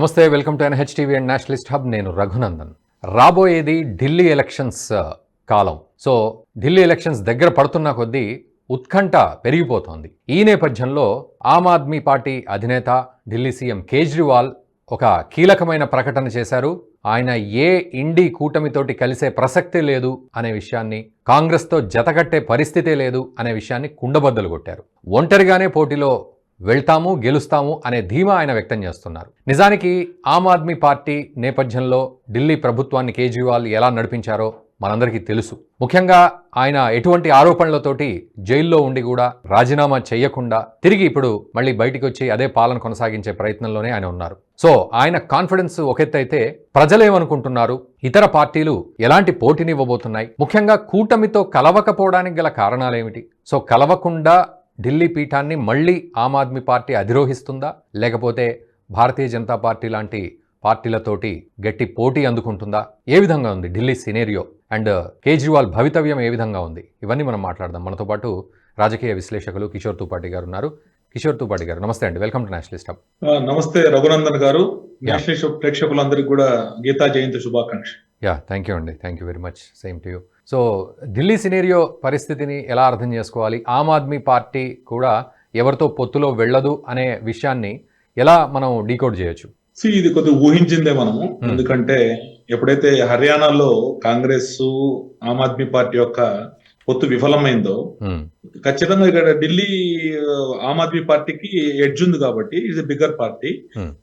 నమస్తే welcome to NH TV and nationalist hub. నేను రఘునందన్. రాబోయేది ఢిల్లీ ఎలక్షన్స్ uh, కాలం. సో ఢిల్లీ ఎలక్షన్స్ దగ్గర పడుతున్న కొద్దీ ఉత్కంఠ పెరిగిపోతోంది. ఈ నేపథ్యంలో ఆమ్ ఆద్మీ పార్టీ అధినేత ఢిల్లీ సీఎం కేజ్రీవాల్ ఒక కీలకమైన ప్రకటన చేశారు. ఆయన ఏ ఇండి కూటమితోటి కలిసే ప్రసక్తే లేదు అనే విషయాన్ని కాంగ్రెస్తో జతకట్టే పరిస్థితే లేదు అనే విషయాన్ని కుండబద్దలు కొట్టారు. ఒంటరిగానే పోటీలో వెళ్తాము గెలుస్తాము అనే ధీమా ఆయన వ్యక్తం చేస్తున్నారు. నిజానికి ఆమ్ ఆద్మీ పార్టీ నేపథ్యంలో ఢిల్లీ ప్రభుత్వాన్ని కేజ్రీవాల్ ఎలా నడిపించారో మనందరికీ తెలుసు. ముఖ్యంగా ఆయన ఎటువంటి ఆరోపణలతోటి జైల్లో ఉండి కూడా రాజీనామా చేయకుండా తిరిగి ఇప్పుడు మళ్ళీ బయటికి వచ్చి అదే పాలన కొనసాగించే ప్రయత్నంలోనే ఆయన ఉన్నారు. సో ఆయన కాన్ఫిడెన్స్ ఒకెత్తైతే ప్రజలేమనుకుంటున్నారు? ఇతర పార్టీలు ఎలాంటి పోటీనివ్వబోతున్నాయి ముఖ్యంగా కూటమితో కలవకపోవడానికి గల కారణాలేమిటి? సో కలవకుండా ఢిల్లీ పీఠాన్ని మళ్ళీ ఆమ్ ఆద్మీ పార్టీ అధిరోహిస్తుందా? లేకపోతే భారతీయ జనతా పార్టీ లాంటి పార్టీలతోటి గట్టి పోటీ అందుకుంటుందా? ఏ విధంగా ఉంది ఢిల్లీ సినేరియో అండ్ కేజ్రీవాల్ భవితవ్యం ఏ విధంగా ఉంది? ఇవన్నీ మనం మాట్లాడదాం. మనతో పాటు రాజకీయ విశ్లేషకులు కిషోర్ తుపాటి గారు ఉన్నారు. కిషోర్ తుపాటి గారు నమస్తే అండి. వెల్కమ్ టు నేషనలిస్ట్ హబ్ నమస్తే రఘునందన్ గారు. ప్రేక్షకులందరికీ కూడా గీతా జయంతి శుభాకాంక్ష యా థ్యాంక్ యూ అండి. Thank you very much. Same to you. So Delhi scenario పరిస్థితిని ఎలా అర్థం చేసుకోవాలి? ఆమ్ ఆద్మీ పార్టీ కూడా ఎవరితో పొత్తులో వెళ్ళదు అనే విషయాన్ని ఎలా మనం డీకోడ్ చేయొచ్చు? సి ఇది కొద్దిగా ఊహించిందే మనము. ఎందుకంటే ఎప్పుడైతే హర్యానాలో కాంగ్రెస్ ఆమ్ ఆద్మీ పార్టీ యొక్క పొత్తు విఫలమైందో. ఖచ్చితంగా ఇక్కడ ఢిల్లీ ఆమ్ ఆద్మీ పార్టీకి ఎడ్జ్ ఉంది కాబట్టి ఇది బిగ్గర్ పార్టీ.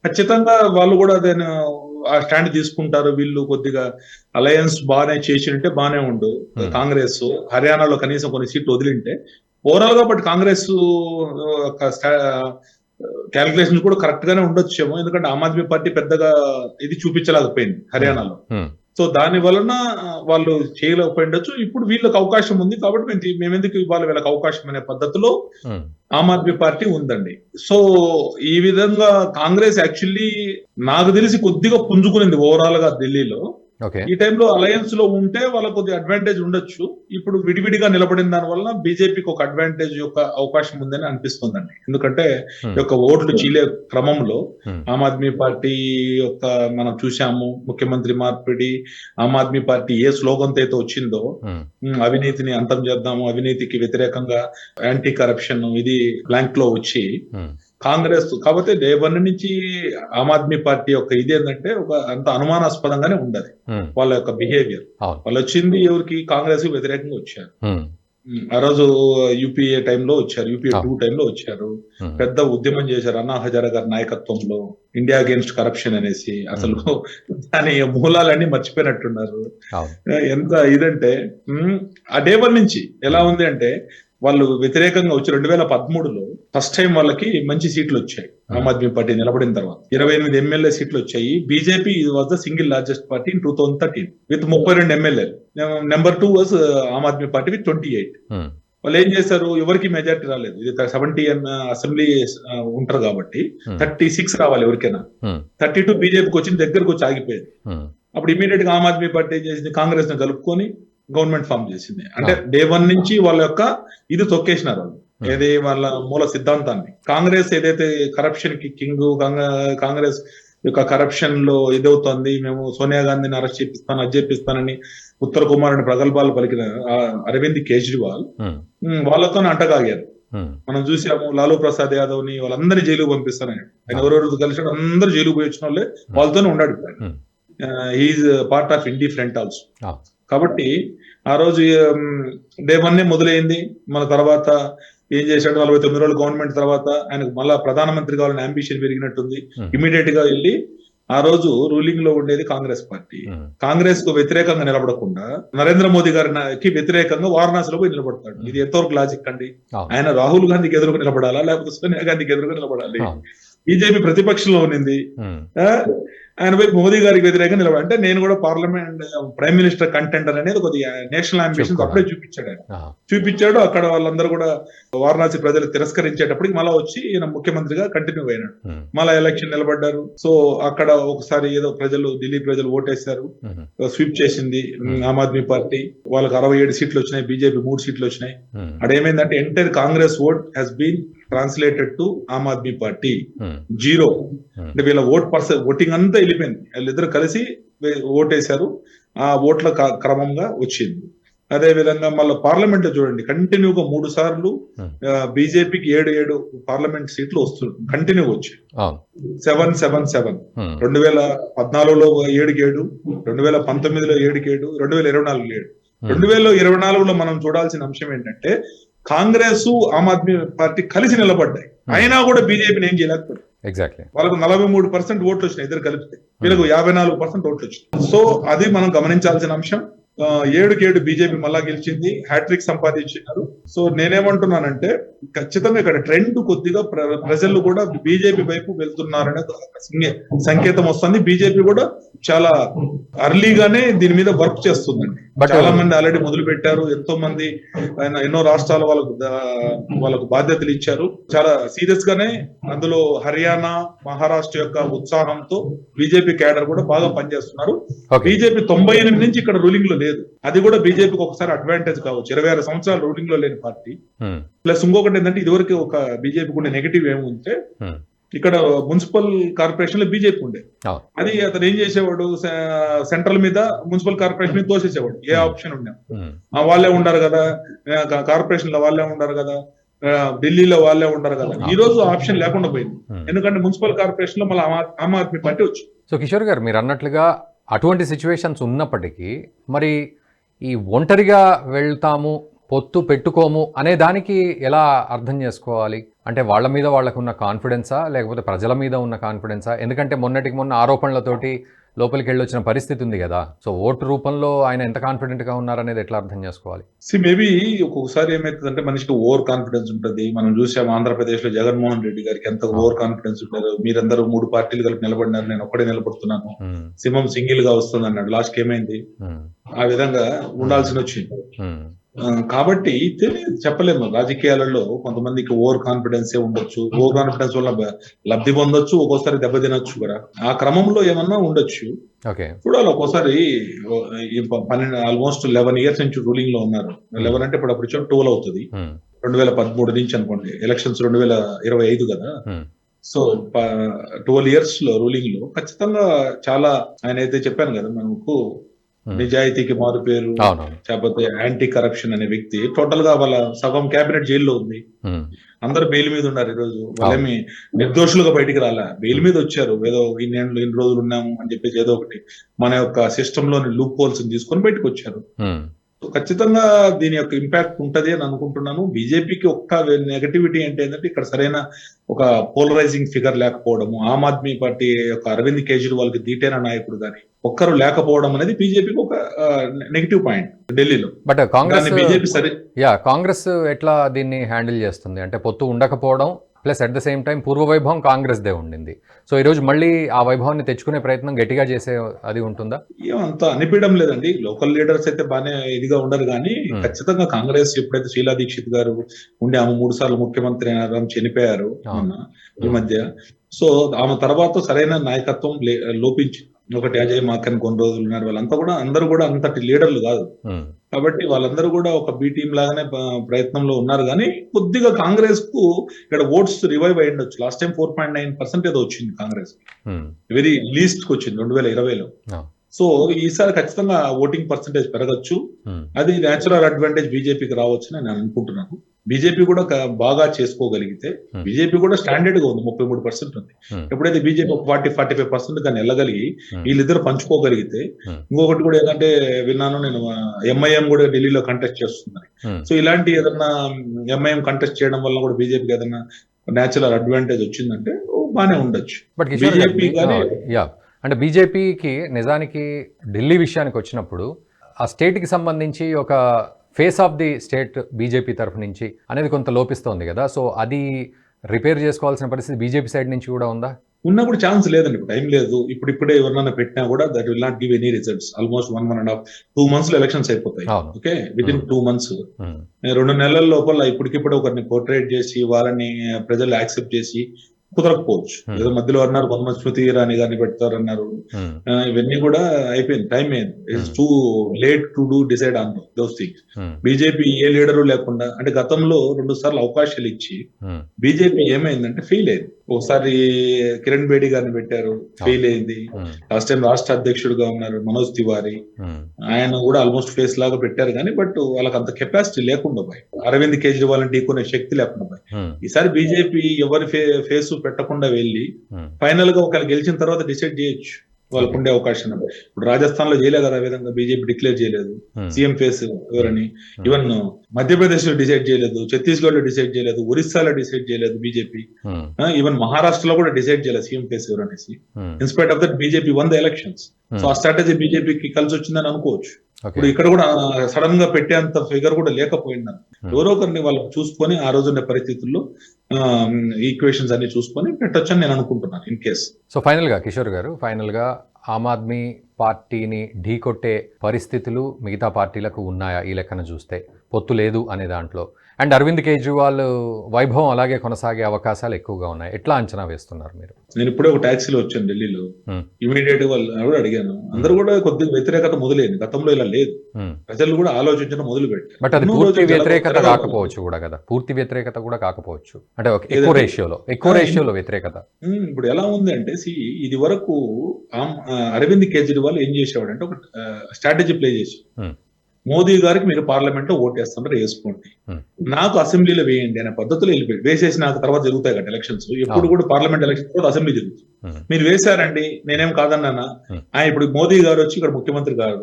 ఖచ్చితంగా వాళ్ళు కూడా దాని స్టాండ్ తీసుకుంటారు వీళ్ళు కొద్దిగా అలయన్స్ బాగానే చేసినట్టే బాగానే ఉండు Hmm. కాంగ్రెస్ హర్యానాలో కనీసం కొన్ని సీట్లు వదిలింటే ఓవరాల్గా బట్ కాంగ్రెస్ క్యాలిక్యులేషన్ కూడా కరెక్ట్ గానే ఉండొచ్చేమో ఎందుకంటే ఆమ్ ఆద్మీ పార్టీ పెద్దగా ఇది చూపించలేకపోయింది హర్యానాలో Hmm. సో దాని వలన వాళ్ళు చేయలేకపోయిండొచ్చు. ఇప్పుడు వీళ్ళకి అవకాశం ఉంది కాబట్టి మేము తీ- మేము ఎందుకు ఇవ్వాలి వీళ్ళకి అవకాశం అనే పద్ధతిలో. ఆమ్ ఆద్మీ పార్టీ ఉందండి. సో ఈ విధంగా కాంగ్రెస్ యాక్చువల్లీ నాకు తెలిసి కొద్దిగా పుంజుకునింది ఓవరాల్గా ఢిల్లీలో. ఈ టైంలో అలయన్స్లో ఉంటే వాళ్ళకి కొద్దిగా అడ్వాంటేజ్ ఉండొచ్చు ఇప్పుడు విడివిడిగా నిలబడిన దాని వలన బీజేపీకి ఒక అడ్వాంటేజ్ యొక్క అవకాశం ఉందని అనిపిస్తుందండి ఎందుకంటే Hmm. యొక్క ఓట్లు చీలే క్రమంలో Hmm. ఆమ్ ఆద్మీ పార్టీ యొక్క మనం చూసాము ముఖ్యమంత్రి మార్పిడి ఆమ్ ఆద్మీ పార్టీ ఏ స్లోగన్ అయితే వచ్చిందో Hmm. అవినీతిని అంతం చేద్దాము అవినీతికి వ్యతిరేకంగా యాంటీ కరప్షన్ ఇది బ్లాంక్లో వచ్చి Hmm. కాంగ్రెస్ కాకపోతే డే వన్ నుంచి ఆమ్ ఆద్మీ పార్టీ యొక్క ఇది ఏంటంటే ఒక అంత అనుమానాస్పదంగానే ఉండదు. వాళ్ళ యొక్క బిహేవియర్ వాళ్ళు వచ్చింది ఎవరికి? కాంగ్రెస్కి వ్యతిరేకంగా వచ్చారు. ఆ రోజు యూపీఏ టైంలో వచ్చారు. యూపీఏ. టూ టైంలో వచ్చారు. పెద్ద ఉద్యమం చేశారు అన్నా హజారా గారి నాయకత్వంలో. ఇండియా అగేన్స్ట్ కరప్షన్ అనేసి అసలు దాని మూలాలన్నీ మర్చిపోయినట్టున్నారు. ఎంత ఇదంటే ఆ డే వన్ నుంచి ఎలా ఉంది అంటే వాళ్ళు వ్యతిరేకంగా వచ్చి రెండు వేల పదమూడులో ఫస్ట్ టైం వాళ్ళకి మంచి సీట్లు వచ్చాయి. ఆమ్ ఆద్మీ పార్టీ నిలబడిన తర్వాత. ఇరవై ఎనిమిది ఎమ్మెల్యే సీట్లు వచ్చాయి. BJP was the single largest party in two thousand thirteen with ముప్పై రెండు MLA number two was Aam Aadmi party with twenty eight Hmm. వాళ్ళు ఏం చేశారు? ఎవరికి మెజార్టీ రాలేదు. ఇది సెవెంటీ అసెంబ్లీ ఉంటారు కాబట్టి Hmm. థర్టీ సిక్స్ రావాలి ఎవరికైనా. Hmm. థర్టీ టూ బీజేపీకి వచ్చిన దగ్గరకు వచ్చి ఆగిపోయింది. Hmm. అప్పుడు ఇమీడియట్గా ఆమ్ ఆద్మీ పార్టీ ఏం చేసింది కాంగ్రెస్ని కలుపుకొని గవర్నమెంట్ ఫామ్ చేసింది. అంటే డే వన్ నుంచి వాళ్ళ యొక్క ఇది తొక్కేసినారు వాళ్ళు. ఏది వాళ్ళ మూల సిద్ధాంతాన్ని. కాంగ్రెస్ ఏదైతే కరప్షన్కి కింగ్ కాంగ్రెస్ యొక్క కరప్షన్లో ఇదవుతోంది మేము సోనియా గాంధీని అరెస్ట్ చేపిస్తాను అది చేపిస్తానని ఉత్తర కుమారుని ప్రగల్భాలు పలికిన అరవింద్ కేజ్రీవాల్ వాళ్ళతోనే అంటగాగారు. మనం చూసాము లాలూ ప్రసాద్ యాదవ్ని వాళ్ళందరినీ జైలుకు పంపిస్తానని. ఆయన ఎవరెవరు కలిసాడు అందరూ జైలుకు పోయి వచ్చిన వాళ్ళే వాళ్ళతోనే ఉన్నాడు. Is part of INDI front also. కాబట్టి ఆ రోజు డే వన్ మొదలైంది. మన తర్వాత ఏం చేశాడు? నలభై తొమ్మిది రోజులు గవర్నమెంట్ తర్వాత ఆయనకు మళ్ళా ప్రధానమంత్రి కావాలని అంబిషన్ పెరిగినట్టుంది. ఇమీడియట్గా వెళ్ళి ఆ రోజు రూలింగ్లో ఉండేది కాంగ్రెస్ పార్టీ. కాంగ్రెస్కు వ్యతిరేకంగా నిలబడకుండా నరేంద్ర మోదీ గారికి వ్యతిరేకంగా వారణాసిలో పోయి నిలబడతాడు. ఇది ఎంతవరకు లాజిక్ అండి. ఆయన రాహుల్ గాంధీకి ఎదురుగా నిలబడాలా? లేకపోతే సోనియా గాంధీకి ఎదురుగా నిలబడాలి. బీజేపీ ప్రతిపక్షంలో ఉన్నింది. ఆయన పోయి మోదీ గారికి వ్యతిరేకంగా నిలబడి అంటే నేను కూడా పార్లమెంట్ ప్రైమ్ మినిస్టర్ కంటెండర్ అనేది కొద్దిగా నేషనల్ అంబిషన్. అప్పుడే చూపించాడు ఆయన. చూపించాడు అక్కడ వాళ్ళందరూ కూడా వారణాసి ప్రజలు తిరస్కరించేటప్పటికి మళ్ళా వచ్చి ఈయన ముఖ్యమంత్రిగా కంటిన్యూ అయినాడు. మళ్ళా ఎలక్షన్ నిలబడ్డారు సో అక్కడ ఒకసారి ఏదో ప్రజలు ఢిల్లీ ప్రజలు ఓటేశారు. స్వీప్ చేసింది. ఆమ్ ఆద్మీ పార్టీ వాళ్ళకి అరవై ఏడు సీట్లు వచ్చినాయి బీజేపీ మూడు సీట్లు వచ్చినాయి. అక్కడ ఏమైందంటే entire Congress vote has been translated to Aam Aadmi party zero Hmm. అంటే వీళ్ళ ఓట్ పర్సెంట్ ఓటింగ్ అంతా వెళ్ళిపోయింది. వీళ్ళిద్దరు కలిసి ఓటేశారు ఆ ఓట్ల క్రమంగా వచ్చింది. అదే విధంగా మళ్ళీ పార్లమెంట్లో చూడండి. కంటిన్యూగా మూడు సార్లు Hmm. బీజేపీకి ఏడు ఏడు పార్లమెంట్ సీట్లు వస్తుంది కంటిన్యూ వచ్చాయి. అవును. సెవెన్ సెవెన్ సెవెన్ రెండు వేల పద్నాలుగులో ఏడుకి ఏడు రెండు వేల పంతొమ్మిదిలో ఏడుకి ఏడు రెండు వేల ఇరవై నాలుగు ఏడు. ఉమ్, రెండు వేల ఇరవై నాలుగులో మనం చూడాల్సిన అంశం ఏంటంటే కాంగ్రెస్ ఆమ్ ఆద్మీ పార్టీ కలిసి నిలబడ్డాయి. అయినా కూడా బీజేపీని ఏం చేయలేకపోయింది ఎగ్జాక్ట్లీ వాళ్ళకు నలభై మూడు పర్సెంట్ ఓట్లు వచ్చినాయి ఇద్దరు కలిపితే. వీళ్ళకు యాభై నాలుగు పర్సెంట్ ఓట్లు వచ్చినాయి సో అది మనం గమనించాల్సిన అంశం. ఆ, ఏడుకి ఏడు బీజేపీ మళ్ళా గెలిచింది హ్యాట్రిక్ సంపాదించినారు. సో నేనేమంటున్నానంటే ఖచ్చితంగా ఇక్కడ ట్రెండ్ కొద్దిగా ప్ర- ప్రజలు కూడా బీజేపీ వైపు వెళ్తున్నారనే సంకేతం వస్తుంది. బీజేపీ కూడా చాలా అర్లీగానే దీని మీద వర్క్ చేస్తుందండి. చాలా మంది ఆల్రెడీ మొదలు పెట్టారు ఎంతో మంది ఆయన ఎన్నో రాష్ట్రాల వాళ్ళకు వాళ్ళకు బాధ్యతలు ఇచ్చారు. చాలా సీరియస్ గానే అందులో హర్యానా మహారాష్ట్ర యొక్క ఉత్సాహంతో బీజేపీ క్యాడర్ కూడా బాగా పనిచేస్తున్నారు. బీజేపీ తొంభై ఎనిమిది నుంచి ఇక్కడ రూలింగ్లో లేదు. అది కూడా బీజేపీకి ఒకసారి అడ్వాంటేజ్ కావచ్చు. ఇరవై ఆరు సంవత్సరాలు రూలింగ్లో లేని పార్టీ. ఉమ్, ప్లస్ ఇంకొకటి ఏంటంటే ఇదివరకు ఒక బీజేపీకి ఉండే నెగిటివ్ ఏముంటే ఉమ్, ఇక్కడ మున్సిపల్ కార్పొరేషన్లో బీజేపీ ఉండే. అది అతను ఏం చేసేవాడు? సెంట్రల్ మీద మున్సిపల్ కార్పొరేషన్ మీద తోసేసేవాడు. ఏ ఆప్షన్ ఉండే వాళ్ళే ఉండారు కదా. కార్పొరేషన్లో వాళ్ళే ఉండారు కదా. ఢిల్లీలో వాళ్ళే ఉండారు కదా. ఈ రోజు ఆప్షన్ లేకుండా పోయింది. ఎందుకంటే మున్సిపల్ కార్పొరేషన్లో మళ్ళీ ఆమ్- ఆద్మీ పార్టీ వచ్చింది సో కిషోర్ గారు మీరు అన్నట్లుగా అటువంటి సిచ్యువేషన్స్ ఉన్నప్పటికీ మరి ఈ ఒంటరిగా వెళ్తాము పొత్తు పెట్టుకోము అనే దానికి ఎలా అర్థం చేసుకోవాలి? అంటే వాళ్ళ మీద వాళ్ళకున్న కాన్ఫిడెన్సా లేకపోతే ప్రజల మీద ఉన్న కాన్ఫిడెన్సా ఎందుకంటే మొన్నటికి మొన్న ఆరోపణలతోటి లోపలికి వెళ్ళొచ్చిన పరిస్థితి ఉంది కదా. సో ఓటు రూపంలో ఆయన ఎంత కాన్ఫిడెంట్గా ఉన్నారనేది ఎట్లా అర్థం చేసుకోవాలి? సి మేబీ ఒక్కొక్కసారి ఏమైతుందంటే మనిషికి ఓవర్ కాన్ఫిడెన్స్ ఉంటుంది. మనం చూసాం ఆంధ్రప్రదేశ్లో జగన్మోహన్ రెడ్డి గారికి ఎంత ఓవర్ కాన్ఫిడెన్స్ ఉంటారు మీరందరూ మూడు పార్టీలు కలిపి నిలబడినారు. నేను ఒక్కడే నిలబడుతున్నాను. సింహం సింగిల్గా వస్తుంది అన్నాడు లాస్ట్ ఏమైంది ఆ విధంగా ఉండాల్సి వచ్చింది. కాబట్టి తెలియదు చెప్పలేము. రాజకీయాలలో కొంతమందికి ఓవర్ కాన్ఫిడెన్స్ ఏ ఉండొచ్చు. ఓవర్ కాన్ఫిడెన్స్ వల్ల లబ్ధి పొందొచ్చు ఒక్కోసారి దెబ్బ తినొచ్చు కూడా. ఆ క్రమంలో ఏమన్నా ఉండొచ్చు. చూడాలి ఒక్కోసారి పన్నెండు ఆల్మోస్ట్ లెవెన్ ఇయర్స్ నుంచి రూలింగ్లో ఉన్నారు లెవెన్ అంటే ఇప్పుడు అప్పుడు ట్వెల్వ్ అవుతుంది. రెండు వేల పదమూడు నుంచి అనుకోండి. ఎలక్షన్స్ రెండు వేల ఇరవై ఐదు కదా. సో ట్వెల్వ్ ఇయర్స్లో రూలింగ్లో ఖచ్చితంగా చాలా ఆయన అయితే చెప్పాను కదా మనకు. నిజాయితీకి మారు పేరు లేకపోతే యాంటీ కరప్షన్ అనే వ్యక్తి. టోటల్గా వాళ్ళ సగం కేబినెట్ జైల్లో ఉంది. ఉమ్, అందరు బెయిల్ మీద ఉన్నారు ఈ రోజు వాళ్ళేమి నిర్దోషులుగా బయటికి రాలా? బెయిల్ మీద వచ్చారు. ఏదో ఇన్ని ఇన్ని రోజులు ఉన్నాము అని చెప్పేసి ఏదో ఒకటి మన యొక్క సిస్టమ్లోని లూప్ హోల్స్ తీసుకొని బయటకు వచ్చారు. సో ఖచ్చితంగా దీని యొక్క ఇంపాక్ట్ ఉంటది అని అనుకుంటున్నాను. బీజేపీకి ఒక్క నెగటివిటీ అంటే ఏంటంటే ఇక్కడ సరైన ఒక పోలరైజింగ్ ఫిగర్ లేకపోవడము. ఆమ్ ఆద్మీ పార్టీ యొక్క అరవింద్ కేజ్రీవాల్కి దీటైన నాయకుడు కానీ ఒక్కరు లేకపోవడం అనేది బీజేపీకి ఒక నెగిటివ్ పాయింట్ ఢిల్లీలో. బట్ కాంగ్రెస్ బీజేపీ సరే యా కాంగ్రెస్ ఎట్లా దీన్ని హ్యాండిల్ చేస్తుంది? అంటే పొత్తు ఉండకపోవడం plus at the same time పూర్వ వైభవం కాంగ్రెస్దే ఉండింది. సో ఈరోజు మళ్ళీ ఆ వైభవాన్ని తెచ్చుకునే ప్రయత్నం గట్టిగా చేసే అది ఉంటుందా? ఏమంత అనిపించడం లేదండి. లోకల్ లీడర్స్ అయితే బాగానే ఇదిగా ఉండరు కానీ. ఖచ్చితంగా కాంగ్రెస్ ఎప్పుడైతే షీలా దీక్షిత్ గారు ఉండి ఆమె మూడు సార్లు ముఖ్యమంత్రి అయినారు ఆమె చనిపోయారు ఈ మధ్య. సో ఆమె తర్వాత సరైన నాయకత్వం లోపించింది. ఒకటి అజయ్ మాకన్ కొన్ని రోజులు ఉన్నారు. వాళ్ళంతా కూడా అందరూ కూడా అంతటి లీడర్లు కాదు. కాబట్టి వాళ్ళందరూ కూడా ఒక బి టీం లాగానే ప్రయత్నంలో ఉన్నారు. కానీ కొద్దిగా కాంగ్రెస్కు ఇక్కడ ఓట్స్ రివైవ్ అయ్యి ఉండొచ్చు. Last time four point nine percent ఏదో వచ్చింది కాంగ్రెస్. వెరీ లీస్ట్కి వచ్చింది రెండు వేల ఇరవైలో. సో ఈసారి ఖచ్చితంగా ఓటింగ్ పర్సంటేజ్ పెరగచ్చు. అది నేచురల్ అడ్వాంటేజ్ బీజేపీకి రావచ్చు అని నేను అనుకుంటున్నాను. బీజేపీ కూడా బాగా చేసుకోగలిగితే Hmm. బీజేపీ కూడా స్టాండర్డ్గా ఉంది ముప్పై మూడు పర్సెంట్ ఉంది Hmm. ఎప్పుడైతే బీజేపీ ఒక ఫార్టీ ఫార్టీ ఫైవ్ పర్సెంట్ కానీ వెళ్ళగలిగి Hmm. వీళ్ళిద్దరు పంచుకోగలిగితే. ఇంకొకటి కూడా ఏంటంటే విన్నాను నేను ఎంఐఎం కూడా ఢిల్లీలో కంటెస్ట్ చేస్తున్నారు ఉమ్. సో ఇలాంటి ఏదన్నా ఎంఐఎం కంటెస్ట్ చేయడం వల్ల కూడా బీజేపీకి ఏదన్నా నేచురల్ అడ్వాంటేజ్ వచ్చిందంటే బాగానే ఉండొచ్చు యా అంటే బీజేపీకి నిజానికి ఢిల్లీ విషయానికి వచ్చినప్పుడు ఆ స్టేట్కి సంబంధించి ఒక face of the state BJP తరఫు నుంచి అనేది కొంత లోపిస్తోంది కదా. సో అది రిపేర్ చేసుకోవాల్సిన పరిస్థితి బీజేపీ సైడ్ నుంచి కూడా ఉందా? ఉన్నా కూడా ఛాన్స్ లేదండి. టైం లేదు. ఇప్పుడు ఇప్పుడే ఎవరినైనా పెట్టినా కూడా that will not give any results. Almost one one and half two మంత్స్లో ఎలక్షన్స్ అయిపోతాయి. Okay? Within two months రెండు నెలల లోపల ఇప్పటికిప్పుడు ఒకరిని పోర్ట్రేట్ చేసి వాళ్ళని ప్రజలు యాక్సెప్ట్ చేసి కుదరకపోవచ్చు. Hmm. ఏదో మధ్యలో అన్నారు కొంతమంది స్మృతి ఇరానీ గారిని పెడతారన్నారు. ఆ, ఇవన్నీ కూడా అయిపోయింది టైం అయింది. It's Hmm. Too late to do decide on those things BJP A leader లేకుండా అంటే గతంలో రెండు సార్లు అవకాశాలు ఇచ్చి బీజేపీ ఏమైందంటే ఫెయిల్ అయింది. ఒకసారి కిరణ్ బేడి గారిని పెట్టారు ఫెయిల్ అయింది. లాస్ట్ టైం రాష్ట్ర అధ్యక్షుడిగా ఉన్నారు మనోజ్ తివారీ. ఆయన కూడా ఆల్మోస్ట్ ఫేస్ లాగా పెట్టారు కానీ బట్ వాళ్ళకి అంత కెపాసిటీ లేకుండా పోయి అరవింద్ కేజ్రీవాల్ ఢీకొనే శక్తి లేకుండా పోయి. ఈసారి బీజేపీ ఎవరి ఫేస్ పెట్టకుండా వెళ్ళి ఫైనల్గా ఒకవేళ గెలిచిన తర్వాత డిసైడ్ చేయొచ్చు. వాళ్ళకు ఉండే అవకాశం ఇప్పుడు రాజస్థాన్లో చేయలేదు కదా ఆ విధంగా బీజేపీ డిక్లేర్ చేయలేదు. ఉమ్, సీఎం ఫేస్ ఎవరని? ఈవెన్ మధ్యప్రదేశ్లో డిసైడ్ చేయలేదు ఛత్తీస్గఢ్లో డిసైడ్ చేయలేదు ఒరిస్సాలో డిసైడ్ చేయలేదు బీజేపీ. ఈవెన్ మహారాష్ట్రలో కూడా డిసైడ్ చేయలేదు CM face ఎవరనేసి. In spite of that BJP won the elections so ఆ స్ట్రాటజీ బీజేపీకి కలిసి వచ్చిందని అనుకోవచ్చు. ఇప్పుడు ఇక్కడ కూడా సడన్గా పెట్టేంత ఫిగర్ కూడా లేకపోయింది Hmm. ఎవరో ఒకరిని వాళ్ళు చూసుకొని ఆ రోజున్న పరిస్థితుల్లో ఈక్వేషన్స్ అన్ని చూసుకొని పెట్టొచ్చని నేను అనుకుంటున్నాను ఇన్ కేస్ సో ఫైనల్గా కిషోర్ గారు ఫైనల్గా ఆమ్ ఆద్మీ పార్టీని ఢీకొట్టే పరిస్థితులు మిగతా పార్టీలకు ఉన్నాయా ఈ లెక్కన చూస్తే? పొత్తు లేదు అనే దాంట్లో. అండ్ అరవింద్ కేజ్రీవాల్ వైభవం అలాగే కొనసాగే అవకాశాలు ఎక్కువగా ఉన్నాయి. ఎట్లా అంచనా వేస్తున్నారు మీరు? నేను ఇప్పుడే ఒక టాక్సీలో వచ్చాను ఢిల్లీలో. ఇమీడియట్ వాళ్ళు కూడా అడిగాను. అందరూ కూడా కొద్దిగా వ్యతిరేకత మొదలైంది. గతంలో ఇలా లేదు. ప్రజలు కూడా ఆలోచించడం మొదలు పెట్టారు. బట్ అది పూర్తి వ్యతిరేకత కాకపోవచ్చు కూడా కదా. పూర్తి వ్యతిరేకత కూడా కాకపోవచ్చు. అంటే ఎక్కువ రేషియోలో ఎక్కువ రేషియోలో వ్యతిరేకత. ఇప్పుడు ఎలా ఉంది అంటే సి ఇది వరకు అరవింద్ కేజ్రీవాల్ ఏం చేసేవాడు అంటే ఒక స్ట్రాటజీ ప్లే చేసి. మోదీ గారికి మీరు పార్లమెంట్లో ఓటేస్తున్నారు వేసుకోండి Hmm. నాకు అసెంబ్లీలో వేయండి అనే పద్ధతిలో వెళ్ళిపోయి వేసేసి నాకు తర్వాత జరుగుతాయి కదా ఎలక్షన్స్ ఎప్పుడు. కూడా పార్లమెంట్ ఎలక్షన్ కూడా అసెంబ్లీ జరుగుతుంది Hmm. మీరు వేశారండి నేనేం కాదన్నానా Hmm. ఆ, ఇప్పుడు మోదీ గారు వచ్చి ఇక్కడ ముఖ్యమంత్రి గారు.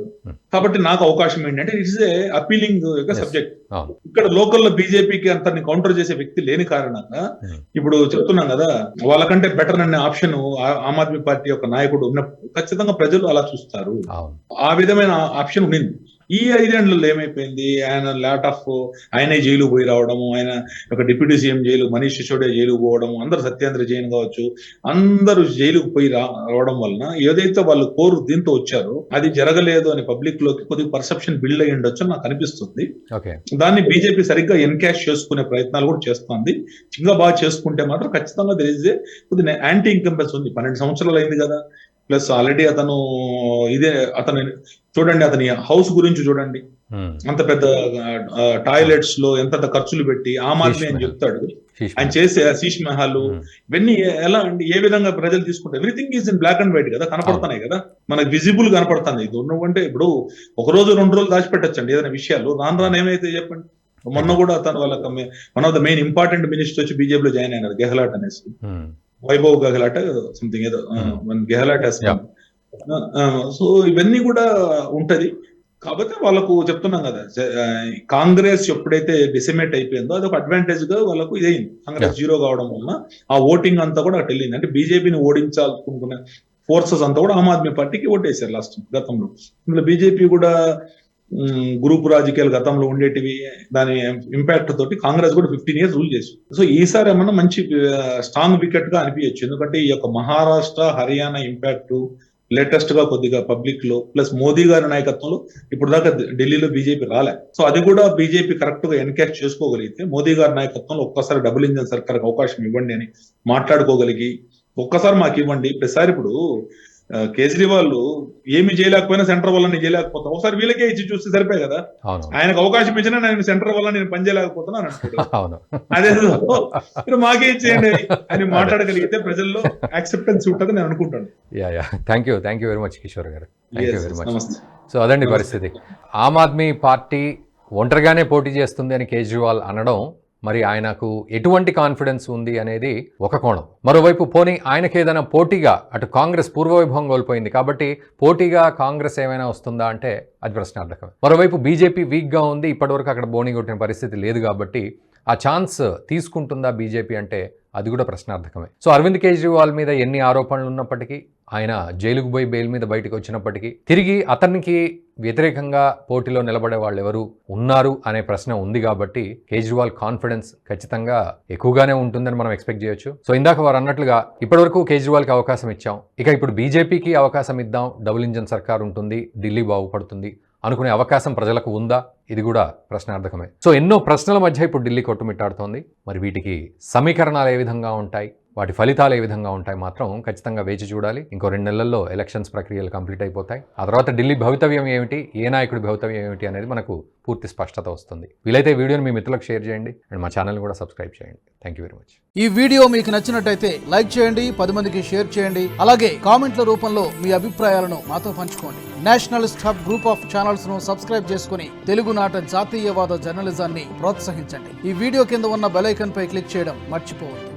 కాబట్టి నాకు అవకాశం ఏంటంటే ఇట్స్ ఏ అపీలింగ్ యొక్క. సబ్జెక్ట్ ఇక్కడ లోకల్లో బీజేపీకి అంత కౌంటర్ చేసే వ్యక్తి లేని కారణంగా. ఇప్పుడు చెప్తున్నాం కదా వాళ్ళకంటే బెటర్ అనే ఆప్షన్ ఆమ్ ఆద్మీ పార్టీ యొక్క నాయకుడు ఉన్నప్పుడు ఖచ్చితంగా ప్రజలు అలా చూస్తారు ఆ విధమైన ఆప్షన్ ఉండింది ఈ ఐదేళ్ళలో ఏమైపోయింది? ఆయన లాట్ ఆఫ్ ఆయనే జైలు పోయి రావడము ఆయన ఒక deputy CM jail Manish Sisodia jail పోవడము అందరు సత్యేంద్ర జైన్ కావచ్చు అందరూ జైలుకు పోయి రావడం వలన ఏదైతే వాళ్ళు కోరు దీంతో వచ్చారో అది జరగలేదు అని పబ్లిక్లోకి కొద్దిగా పర్సెప్షన్ బిల్డ్ అయ్యి ఉండొచ్చు నాకు అనిపిస్తుంది. దాన్ని బీజేపీ సరిగ్గా ఎన్కాష్ చేసుకునే ప్రయత్నాలు కూడా చేస్తుంది. ఇంకా బాగా చేసుకుంటే మాత్రం ఖచ్చితంగా తెలిసే కొద్దిగా యాంటీ ఇన్కంపెన్స్ ఉంది. పన్నెండు సంవత్సరాలు అయింది కదా. ప్లస్ ఆల్రెడీ అతను ఇదే అతను చూడండి అతని హౌస్ గురించి చూడండి. ఉమ్. అంత పెద్ద టాయిలెట్స్లో ఎంత ఖర్చులు పెట్టి ఆమ్ ఆద్మీ అని చెప్తాడు. ఆయన చేసే శీష్ మహల్ ఉమ్. ఇవన్నీ ఎలా అండి? ఏ విధంగా ప్రజలు తీసుకుంటారు? Everything is in black and white కదా కనపడుతున్నాయి కదా. మనకు విజిబుల్ కనపడుతుంది ఇది ఉన్నవంటే ఇప్పుడు ఒక రోజు రెండు రోజులు దాచిపెట్టచ్చండి ఏదైనా విషయాలు. రాను రాను ఏమైతే చెప్పండి? మొన్న కూడా అతను వాళ్ళకి one of the main important minister వచ్చి బీజేపీలో జాయిన్ అయినారు గెహ్లాట్ అనేసి. వైభవ్ గెహ్లాట్ సంథింగ్ ఏదో Hmm. గెహ్లాట్. సో ఇవన్నీ కూడా ఉంటది. కాబట్టి వాళ్ళకు చెప్తున్నాం కదా కాంగ్రెస్ ఎప్పుడైతే డిసైమేట్ అయిపోయిందో అది ఒక అడ్వాంటేజ్గా వాళ్ళకు ఇదైంది. కాంగ్రెస్ జీరో కావడం వలన ఆ ఓటింగ్ అంతా కూడా అటు వెళ్ళింది. అంటే బీజేపీని ఓడించాలనుకునే ఫోర్సెస్ అంతా కూడా ఆమ్ ఆద్మీ పార్టీకి ఓటేశారు లాస్ట్ గతంలో. ఇందులో బీజేపీ కూడా గ్రూప్ రాజకీయాలు గతంలో ఉండేటివి దాని ఇంపాక్ట్ తోటి కాంగ్రెస్ కూడా ఫిఫ్టీన్ ఇయర్స్ రూల్ చేసి సో ఈసారి ఏమన్నా మంచి స్ట్రాంగ్ వికెట్గా అనిపించచ్చు. ఎందుకంటే ఈ యొక్క మహారాష్ట్ర హర్యానా ఇంపాక్ట్ లేటెస్ట్గా కొద్దిగా పబ్లిక్లో ప్లస్ మోదీ గారి నాయకత్వంలో ఇప్పుడు దాకా ఢిల్లీలో బీజేపీ రాలే. సో అది కూడా బీజేపీ కరెక్ట్గా ఎన్కాష్ చేసుకోగలిగితే మోదీ గారి నాయకత్వంలో ఒక్కసారి డబుల్ ఇంజన్ సర్కార్ అవకాశం ఇవ్వండి అని మాట్లాడుకోగలిగి ఒక్కసారి మాకు ఇవ్వండి. ప్రతిసారి ఇప్పుడు కేజ్రీవాల్ ఏమి చేయలేకపోయినా సెంటర్ వల్ల నేను చేయలేకపోతాను ఒకసారి వీళ్ళకే ఇచ్చి చూస్తే సరిపోయి కదా? అవును ఆయనకు అవకాశం ఇచ్చినా నేను సెంటర్ వల్ల నేను పని చేయలేకపోతున్నాను అంటాడు. అవును. అదే "ఓ, మీరు మాకే ఇచ్చేయండి అని మాట్లాడగలిగితే ప్రజల్లో యాక్సెప్టెన్స్ ఉంటుంది నేను అనుకుంటాను. Thank you. Thank you very much Kishore garu. Very much so అదండి. పరిస్థితి. ఆమ్ ఆద్మీ పార్టీ ఒంటరిగానే పోటీ చేస్తుంది అని కేజ్రీవాల్ అనడం మరి ఆయనకు ఎటువంటి కాన్ఫిడెన్స్ ఉంది అనేది ఒక కోణం. మరోవైపు పోనీ ఆయనకి ఏదైనా పోటీగా అటు కాంగ్రెస్ పూర్వవైభవం కోల్పోయింది కాబట్టి పోటీగా కాంగ్రెస్ ఏమైనా వస్తుందా అంటే అది ప్రశ్నార్థకం మరోవైపు బీజేపీ వీక్గా ఉంది ఇప్పటివరకు అక్కడ బోని కొట్టిన పరిస్థితి లేదు కాబట్టి ఆ ఛాన్స్ తీసుకుంటుందా బీజేపీ అంటే అది కూడా ప్రశ్నార్థకమే. సో అరవింద్ కేజ్రీవాల్ మీద ఎన్ని ఆరోపణలు ఉన్నప్పటికీ ఆయన జైలుకు పోయి బెయిల్ మీద బయటకు వచ్చినప్పటికీ తిరిగి అతనికి వ్యతిరేకంగా పోటీలో నిలబడే వాళ్ళు ఎవరు ఉన్నారు అనే ప్రశ్న ఉంది కాబట్టి కేజ్రీవాల్ కాన్ఫిడెన్స్ ఖచ్చితంగా ఎక్కువగానే ఉంటుందని మనం ఎక్స్పెక్ట్ చేయొచ్చు. సో ఇందాక వారు అన్నట్లుగా ఇప్పటివరకు కేజ్రీవాల్కి అవకాశం ఇచ్చాం. ఇక ఇప్పుడు బీజేపీకి అవకాశం ఇద్దాం. డబుల్ ఇంజన్ సర్కార్ ఉంటుంది. ఢిల్లీ బాగుపడుతుంది. అనుకునే అవకాశం ప్రజలకు ఉందా? ఇది కూడా ప్రశ్నార్థకమే. సో ఎన్నో ప్రశ్నల మధ్య ఇప్పుడు ఢిల్లీ కొట్టుమిట్టాడుతోంది. మరి వీటికి సమీకరణాలు ఏ విధంగా ఉంటాయి? వాటి ఫలితాలు ఏ విధంగా ఉంటాయి మాత్రం ఖచ్చితంగా వేచి చూడాలి. ఇంకో రెండు నెలల్లో ఎలక్షన్స్ ప్రక్రియలు కంప్లీట్ అయిపోతాయి. ఆ తర్వాత ఢిల్లీ భవితవ్యం ఏమిటి? ఏ నాయకుడి భవితవ్యం ఏమిటి అనేది మనకు పూర్తి స్పష్టత వస్తుంది. వీలైతే వీడియోని మీ మిత్రులకు షేర్ చేయండి. అండ్ మా ఛానల్ని కూడా సబ్స్క్రైబ్ చేయండి. Thank you very much. ఈ వీడియో మీకు నచ్చినట్టయితే లైక్ చేయండి పది మందికి షేర్ చేయండి. అలాగే కామెంట్ల రూపంలో మీ అభిప్రాయాలను మాతో పంచుకోండి. నేషనలిస్ట్ హబ్ గ్రూప్ ఆఫ్ ఛానల్స్ను సబ్స్క్రైబ్ చేసుకుని తెలుగునాట జాతీయవాద జర్నలిజాన్ని ప్రోత్సహించండి. ఈ వీడియో కింద ఉన్న బెలైకన్ పై క్లిక్ చేయడం మర్చిపోవద్దు.